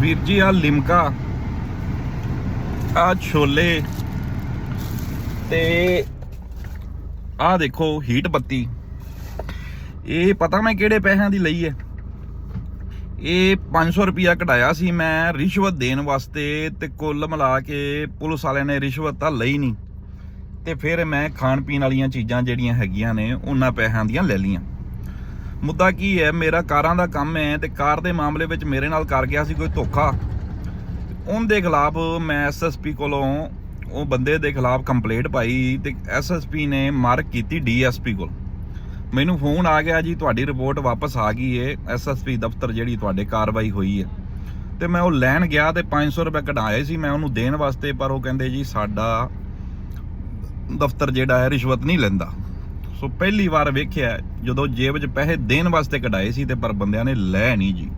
ਵੀਰ ਜੀ ਆ ਲਿਮਕਾ ਆ ਛੋਲੇ ਤੇ ਆ ਦੇਖੋ ਹੀਟ ਬੱਤੀ ਇਹ ਪਤਾ ਮੈਂ ਕਿਹੜੇ ਪੈਸਿਆਂ ਦੀ ਲਈ ਹੈ? ਇਹ 500 ਰੁਪਿਆ ਕਢਾਇਆ ਸੀ ਮੈਂ ਰਿਸ਼ਵਤ ਦੇਣ ਵਾਸਤੇ ਤੇ ਕੁੱਲ ਮਿਲਾ ਕੇ ਪੁਲਿਸ ਵਾਲਿਆਂ ਨੇ ਰਿਸ਼ਵਤ ਤਾਂ ਲਈ ਨਹੀਂ। ਤੇ ਫਿਰ ਮੈਂ ਖਾਣ ਪੀਣ ਵਾਲੀਆਂ ਚੀਜ਼ਾਂ ਜਿਹੜੀਆਂ ਹੈਗੀਆਂ ਨੇ, ਉਹਨਾਂ ਪੈਸਿਆਂ ਦੀਆਂ ਲੈ ਲੀਆਂ ਮੁੱਦਾ ਕੀ ਹੈ, ਮੇਰਾ ਕਾਰਾਂ ਦਾ ਕੰਮ ਹੈ ਤੇ ਕਾਰ ਦੇ ਮਾਮਲੇ ਵਿੱਚ ਮੇਰੇ ਨਾਲ ਕਰ ਗਿਆ ਸੀ ਕੋਈ ਧੋਖਾ। ਉਹਦੇ ਖਿਲਾਫ ਮੈਂ ਐਸਐਸਪੀ ਕੋਲੋਂ ਉਹ ਬੰਦੇ ਦੇ ਖਿਲਾਫ ਕੰਪਲੇਂਟ ਪਾਈ ਤੇ ਐਸਐਸਪੀ ਨੇ ਮਾਰਕ ਕੀਤੀ ਡੀਐਸਪੀ ਕੋਲ। ਮੈਨੂੰ ਫੋਨ ਆ ਗਿਆ ਜੀ, ਤੁਹਾਡੀ ਰਿਪੋਰਟ ਵਾਪਸ ਆ ਗਈ ਏ ਐਸਐਸਪੀ ਦਫ਼ਤਰ ਜਿਹੜੀ ਤੁਹਾਡੇ ਕਾਰਵਾਈ ਹੋਈ ਹੈ ਤੇ ਮੈਂ ਉਹ ਲੈਣ ਗਿਆ ਤੇ 500 ਰੁਪਏ ਕਢਾਏ ਸੀ, ਮੈਂ ਉਹਨੂੰ ਦੇਣ ਵਾਸਤੇ, ਪਰ ਉਹ ਕਹਿੰਦੇ ਜੀ ਸਾਡਾ ਦਫ਼ਤਰ ਜਿਹੜਾ ਹੈ ਰਿਸ਼ਵਤ ਨਹੀਂ ਲੈਂਦਾ। ਸੋ ਪਹਿਲੀ ਵਾਰ ਵੇਖਿਆ ਜਦੋਂ ਜੇਬ 'ਚ ਪੈਸੇ ਦੇਣ ਵਾਸਤੇ ਕਢਾਏ ਸੀ ਤੇ ਪਰ ਬੰਦਿਆਂ ਨੇ ਲੈ ਨਹੀਂ ਜੀ।